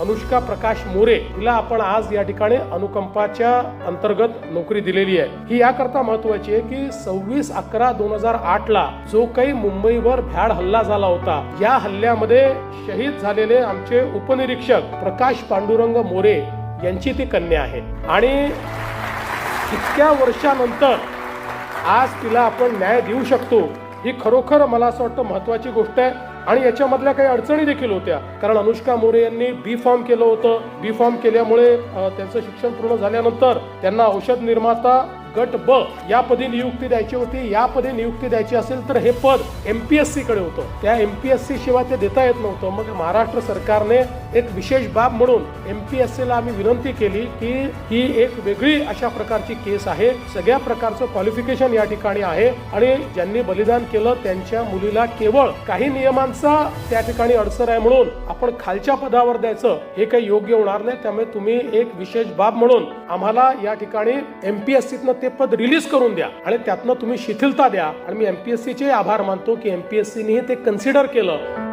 अनुष्का प्रकाश मोरे हिला आपण आज या ठिकाणी अनुकंपाच्या अंतर्गत नोकरी दिलेली आहे. ही याकरता महत्वाची आहे की सव्वीस अकरा दोन हजार आठ ला जो काही मुंबईवर भ्याड हल्ला झाला होता या हल्ल्यामध्ये शहीद झालेले आमचे उपनिरीक्षक प्रकाश पांडुरंग मोरे यांची ती कन्या आहे. आणि इतक्या वर्षानंतर आज तिला आपण न्याय देऊ शकतो ही खरोखर मला असं वाटतं महत्वाची गोष्ट आहे. आणि याच्यामधल्या काही अडचणी देखील होत्या. कारण अनुष्का मोरे यांनी बी फॉर्म केलं होतं. बी फॉर्म केल्यामुळे त्यांचं शिक्षण पूर्ण झाल्यानंतर त्यांना औषध निर्माता गट ब या पदी नियुक्ती द्यायची होती या पदी नियुक्ती द्यायची असेल तर हे पद एमपीएससी कडे होतं. त्या एमपीएससी शिवाय ते देता येत नव्हतं. मग महाराष्ट्र सरकारने एक विशेष बाब म्हणून एमपीएससी ला आम्ही विनंती केली की ही एक वेगळी अशा प्रकारची केस आहे. सगळ्या प्रकारचं क्वालिफिकेशन या ठिकाणी आहे आणि ज्यांनी बलिदान केलं त्यांच्या मुलीला केवळ काही नियमांचा त्या ठिकाणी अडसर आहे म्हणून आपण खालच्या पदावर द्यायचं हे काही योग्य होणार नाही. त्यामुळे तुम्ही एक विशेष बाब म्हणून आम्हाला या ठिकाणी एमपीएससीतनं ते पद रिलीज करून द्या. आणि त्यातनं तुम्ही शिथिलता द्या. आणि मी एमपीएससीचे आभार मानतो की एमपीएससीने ते कन्सिडर केलं.